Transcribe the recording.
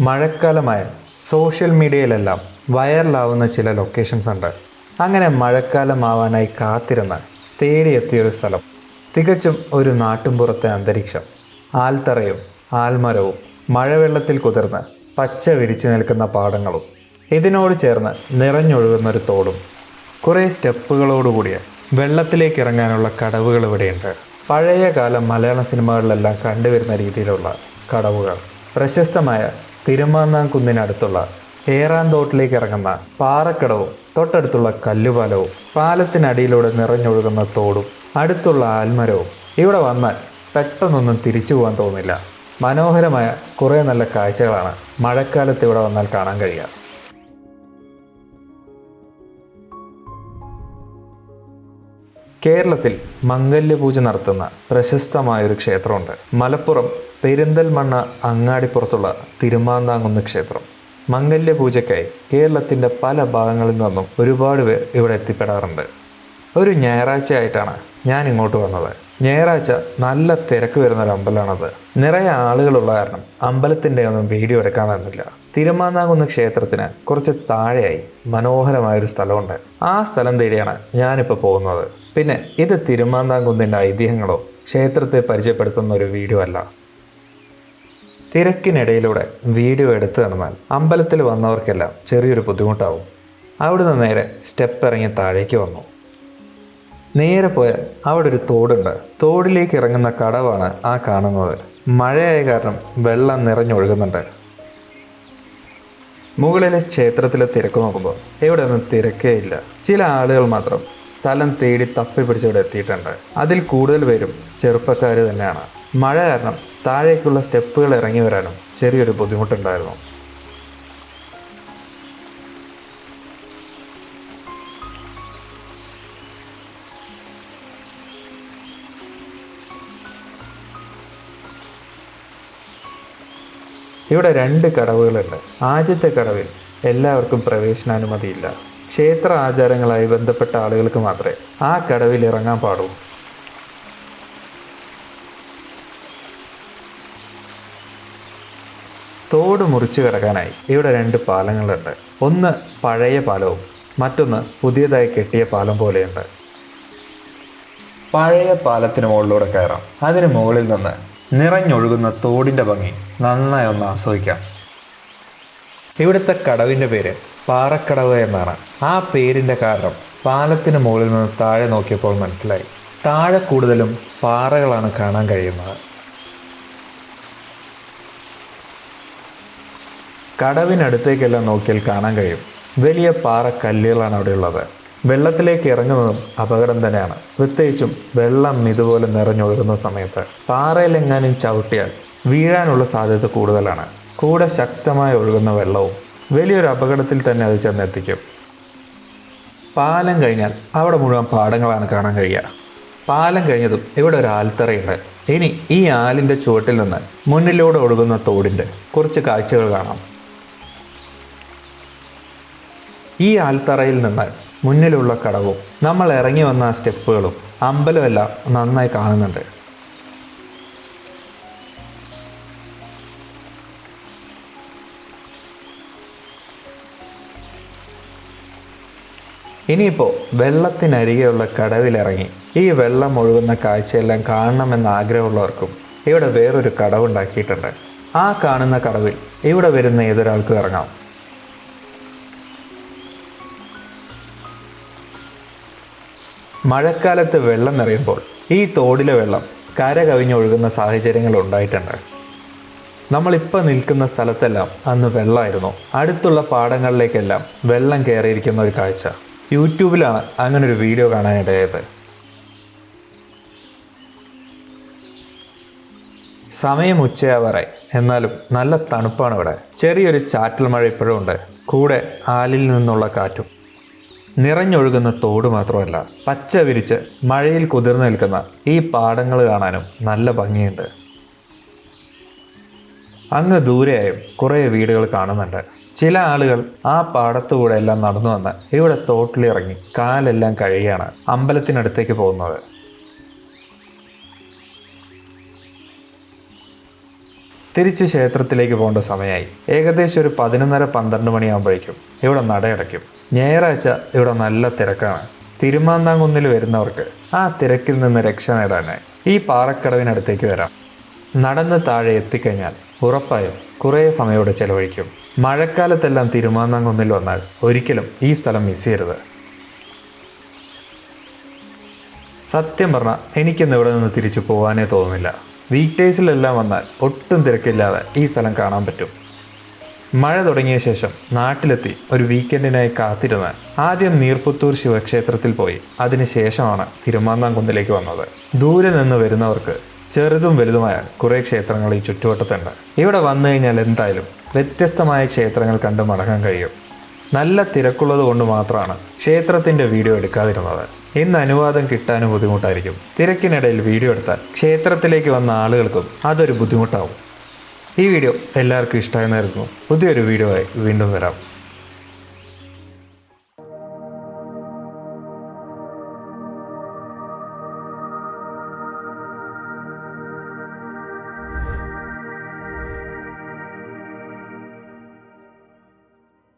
മഴക്കാലമായ social മീഡിയയിലെല്ലാം വൈറലാവുന്ന ചില locations ഉണ്ട്. അങ്ങനെ മഴക്കാലമാവാനായി കാത്തിരുന്ന തേടിയെത്തിയൊരു സ്ഥലം. തികച്ചും ഒരു നാട്ടുംപുറത്തെ അന്തരീക്ഷം. ആൽത്തറയും ആൽമരവും മഴവെള്ളത്തിൽ കുതിർന്ന് പച്ച വിരിച്ചു നിൽക്കുന്ന പാടങ്ങളും ഇതിനോട് ചേർന്ന് നിറഞ്ഞൊഴുകുന്നൊരു തോടും. കുറേ സ്റ്റെപ്പുകളോടുകൂടിയ വെള്ളത്തിലേക്ക് ഇറങ്ങാനുള്ള കടവുകൾ ഇവിടെയുണ്ട്. പഴയകാല മലയാള സിനിമകളിലെല്ലാം കണ്ടുവരുന്ന രീതിയിലുള്ള കടവുകൾ. പ്രശസ്തമായ തിരുമാന്നാംകുന്നിനടുത്തുള്ള ഏറാന്തോട്ടിലേക്ക് ഇറങ്ങുന്ന പാറക്കടവും തൊട്ടടുത്തുള്ള കല്ലുപാലവും പാലത്തിനടിയിലൂടെ നിറഞ്ഞൊഴുകുന്ന തോടും അടുത്തുള്ള ആൽമരവും ഇവിടെ വന്നാൽ പെട്ടെന്നൊന്നും തിരിച്ചു പോകാൻ തോന്നില്ല. മനോഹരമായ കുറേ നല്ല കാഴ്ചകളാണ് മഴക്കാലത്ത് ഇവിടെ വന്നാൽ കാണാൻ കഴിയുക. കേരളത്തിൽ മംഗല്യപൂജ നടത്തുന്ന പ്രശസ്തമായൊരു ക്ഷേത്രമുണ്ട്. മലപ്പുറം പെരിന്തൽമണ്ണ അങ്ങാടിപ്പുറത്തുള്ള തിരുമാന്താങ്കുന്ന് ക്ഷേത്രം. മംഗല്യപൂജയ്ക്കായി കേരളത്തിന്റെ പല ഭാഗങ്ങളിൽ നിന്നും ഒരുപാട് പേർ ഇവിടെ എത്തിപ്പെടാറുണ്ട്. ഒരു ഞായറാഴ്ച ആയിട്ടാണ് ഞാൻ ഇങ്ങോട്ട് വന്നത്. ഞായറാഴ്ച നല്ല തിരക്ക് വരുന്ന ഒരു അമ്പലമാണത്. നിറയെ ആളുകളുള്ള കാരണം അമ്പലത്തിന്റെ ഒന്നും വീഡിയോ എടുക്കാൻ തന്നില്ല. തിരുമാന്താകുന്ന ക്ഷേത്രത്തിന് കുറച്ച് താഴെയായി മനോഹരമായൊരു സ്ഥലമുണ്ട്. ആ സ്ഥലം തേടിയാണ് ഞാനിപ്പോൾ പോകുന്നത്. പിന്നെ ഇത് തിരുമാന്താംകുന്നിന്റെ ഐതിഹ്യങ്ങളോ ക്ഷേത്രത്തെ പരിചയപ്പെടുത്തുന്ന ഒരു വീഡിയോ അല്ല. തിരക്കിനിടയിലൂടെ വീഡിയോ എടുത്തു നടന്നാൽ അമ്പലത്തിൽ വന്നവർക്കെല്ലാം ചെറിയൊരു ബുദ്ധിമുട്ടാവും. അവിടുന്ന് നേരെ സ്റ്റെപ്പ് ഇറങ്ങി താഴേക്ക് വന്നു. നേരെ പോയാൽ അവിടെ ഒരു തോടുണ്ട്. തോടിലേക്ക് ഇറങ്ങുന്ന കടവാണ് ആ കാണുന്നത്. മഴയായ കാരണം വെള്ളം നിറഞ്ഞൊഴുകുന്നുണ്ട് മുകളിലെ ക്ഷേത്രത്തിലെ തിരക്ക് നോക്കുമ്പോൾ ഇവിടെ ഒന്നും തിരക്കേ ഇല്ല. ചില ആളുകൾ മാത്രം സ്ഥലം തേടി തപ്പി പിടിച്ചിവിടെ എത്തിയിട്ടുണ്ട്. അതിൽ കൂടുതൽ പേരും ചെറുപ്പക്കാർ തന്നെയാണ്. മഴ കാരണം താഴേക്കുള്ള സ്റ്റെപ്പുകൾ ഇറങ്ങി വരാനും ചെറിയൊരു ബുദ്ധിമുട്ടുണ്ടായിരുന്നു. ഇവിടെ രണ്ട് കടവുകളുണ്ട്. ആദ്യത്തെ കടവിൽ എല്ലാവർക്കും പ്രവേശനാനുമതിയില്ല. ക്ഷേത്ര ആചാരങ്ങളായി ബന്ധപ്പെട്ട ആളുകൾക്ക് മാത്രമേ ആ കടവിൽ ഇറങ്ങാൻ പാടുള്ളൂ. തോട് മുറിച്ചു കിടക്കാനായി ഇവിടെ രണ്ട് പാലങ്ങളുണ്ട്. ഒന്ന് പഴയ പാലവും മറ്റൊന്ന് പുതിയതായി കെട്ടിയ പാലം പോലെയുണ്ട്. പഴയ പാലത്തിന് മുകളിലൂടെ കയറാം. അതിന് മുകളിൽ നിന്ന് നിറഞ്ഞൊഴുകുന്ന തോടിന്റെ ഭംഗി നന്നായി ഒന്ന് ആസ്വദിക്കാം. ഇവിടുത്തെ കടവിന്റെ പേര്? പാറക്കടവ് എന്നാണ്. ആ പേരിന്റെ കാരണം പാലത്തിന് മുകളിൽ നിന്ന് താഴെ നോക്കിയപ്പോൾ മനസ്സിലായി. താഴെ കൂടുതലും പാറകളാണ് കാണാൻ കഴിയുന്നത്. കടവിനടുത്തേക്കെല്ലാം നോക്കിയാൽ കാണാൻ കഴിയും. വലിയ പാറക്കല്ലുകളാണ് അവിടെ ഉള്ളത് വെള്ളത്തിലേക്ക് ഇറങ്ങുന്നതും അപകടം തന്നെയാണ്. പ്രത്യേകിച്ചും വെള്ളം ഇതുപോലെ നിറഞ്ഞൊഴുകുന്ന സമയത്ത് പാറയിലെങ്ങാനും ചവിട്ടിയാൽ വീഴാനുള്ള സാധ്യത കൂടുതലാണ്. കൂടെ ശക്തമായി ഒഴുകുന്ന വെള്ളവും വലിയൊരു അപകടത്തിൽ തന്നെ അത് ചെന്നെത്തിക്കും. പാലം കഴിഞ്ഞാൽ അവിടെ മുഴുവൻ പാടങ്ങളാണ് കാണാൻ കഴിയുക. പാലം കഴിഞ്ഞതും ഇവിടെ ഒരു ആൽത്തറയുണ്ട്. ഇനി ഈ ആലിന്റെ ചുവട്ടിൽ നിന്ന് മുന്നിലൂടെ ഒഴുകുന്ന തോടിന്റെ കുറച്ച് കാഴ്ചകൾ കാണാം. ഈ ആൽത്തറയിൽ നിന്ന് മുന്നിലുള്ള കടവും നമ്മൾ ഇറങ്ങി വന്ന സ്റ്റെപ്പുകളും അമ്പലമെല്ലാം നന്നായി കാണുന്നുണ്ട്. ഇനിയിപ്പോൾ വെള്ളത്തിനരികെയുള്ള കടവിലിറങ്ങി. ഈ വെള്ളം ഒഴുകുന്ന കാഴ്ചയെല്ലാം കാണണമെന്ന് ആഗ്രഹമുള്ളവർക്കും ഇവിടെ വേറൊരു കടവുണ്ടാക്കിയിട്ടുണ്ട് ആ കാണുന്ന കടവിൽ ഇവിടെ വരുന്ന ഏതൊരാൾക്കും ഇറങ്ങാം. മഴക്കാലത്ത് വെള്ളം നിറയുമ്പോൾ ഈ തോടിലെ വെള്ളം കര കവിഞ്ഞൊഴുകുന്ന സാഹചര്യങ്ങൾ ഉണ്ടായിട്ടുണ്ട്. നമ്മളിപ്പോൾ നിൽക്കുന്ന സ്ഥലത്തെല്ലാം അന്ന് വെള്ളമായിരുന്നു അടുത്തുള്ള പാടങ്ങളിലേക്കെല്ലാം വെള്ളം കയറിയിരിക്കുന്ന ഒരു കാഴ്ച. യൂട്യൂബിലാണ് അങ്ങനെ ഒരു വീഡിയോ കാണാനിടയായത് സമയം ഉച്ചയാവാറെ എന്നാലും നല്ല തണുപ്പാണ് ഇവിടെ. ചെറിയൊരു ചാറ്റൽ മഴ ഇപ്പോഴും ഉണ്ട്. കൂടെ ആലിൽ നിന്നുള്ള കാറ്റും. നിറഞ്ഞൊഴുകുന്ന തോട് മാത്രമല്ല പച്ച വിരിച്ച് മഴയിൽ കുതിർന്നു നിൽക്കുന്ന ഈ പാടങ്ങൾ കാണാനും നല്ല ഭംഗിയുണ്ട്. അങ്ങ് ദൂരെയായും കുറേ വീടുകൾ കാണുന്നുണ്ട്. ചില ആളുകൾ ആ പാടത്തുകൂടെ എല്ലാം നടന്നു വന്ന് ഇവിടെ തോട്ടിലിറങ്ങി കാലെല്ലാം കഴുകിയാണ് അമ്പലത്തിനടുത്തേക്ക് പോകുന്നത്. തിരിച്ച് ക്ഷേത്രത്തിലേക്ക് പോകേണ്ട സമയമായി. ഏകദേശം ഒരു പതിനൊന്നര പന്ത്രണ്ട് മണിയാകുമ്പോഴേക്കും ഇവിടെ നടയടയ്ക്കും. ഞായറാഴ്ച ഇവിടെ നല്ല തിരക്കാണ്. തിരുമാന്താങ്കുന്നിൽ വരുന്നവർക്ക് ആ തിരക്കിൽ നിന്ന് രക്ഷ നേടാനായി ഈ പാറക്കടവിനടുത്തേക്ക് വരാം. നടന്ന് താഴെ എത്തിക്കഴിഞ്ഞാൽ ഉറപ്പായും കുറേ സമയം ഇവിടെ ചെലവഴിക്കും. മഴക്കാലത്തെല്ലാം തിരുമാന്താംകുന്നിൽ വന്നാൽ ഒരിക്കലും ഈ സ്ഥലം മിസ് ചെയ്യരുത്. സത്യം പറഞ്ഞാൽ എനിക്കിന്ന് ഇവിടെ നിന്ന് തിരിച്ചു പോകാനേ തോന്നുന്നില്ല. വീക്ക് ഡേയ്സിലെല്ലാം വന്നാൽ ഒട്ടും തിരക്കില്ലാതെ ഈ സ്ഥലം കാണാൻ പറ്റും. മഴ തുടങ്ങിയ ശേഷം നാട്ടിലെത്തി ഒരു വീക്കെൻഡിനായി കാത്തിരുന്ന് ആദ്യം നീർപുത്തൂർ ശിവക്ഷേത്രത്തിൽ പോയി. അതിനുശേഷമാണ് തിരുമാന്താംകുന്നിലേക്ക് വന്നത്. ദൂരെ നിന്ന് വരുന്നവർക്ക് ചെറുതും വലുതുമായ കുറേ ക്ഷേത്രങ്ങൾ ഈ ചുറ്റുവട്ടത്തുണ്ട്. ഇവിടെ വന്നു കഴിഞ്ഞാൽ എന്തായാലും വ്യത്യസ്തമായ ക്ഷേത്രങ്ങൾ കണ്ട് മടങ്ങാൻ കഴിയും. നല്ല തിരക്കുള്ളത് കൊണ്ട് മാത്രമാണ് ക്ഷേത്രത്തിന്റെ വീഡിയോ എടുക്കാതിരുന്നത്. ഇന്ന് അനുവാദം കിട്ടാനും ബുദ്ധിമുട്ടായിരിക്കും. തിരക്കിനിടയിൽ വീഡിയോ എടുത്താൽ ക്ഷേത്രത്തിലേക്ക് വന്ന ആളുകൾക്കും അതൊരു ബുദ്ധിമുട്ടാവും. ഈ വീഡിയോ എല്ലാവർക്കും ഇഷ്ടമായി പുതിയൊരു വീഡിയോ ആയി വീണ്ടും വരാം.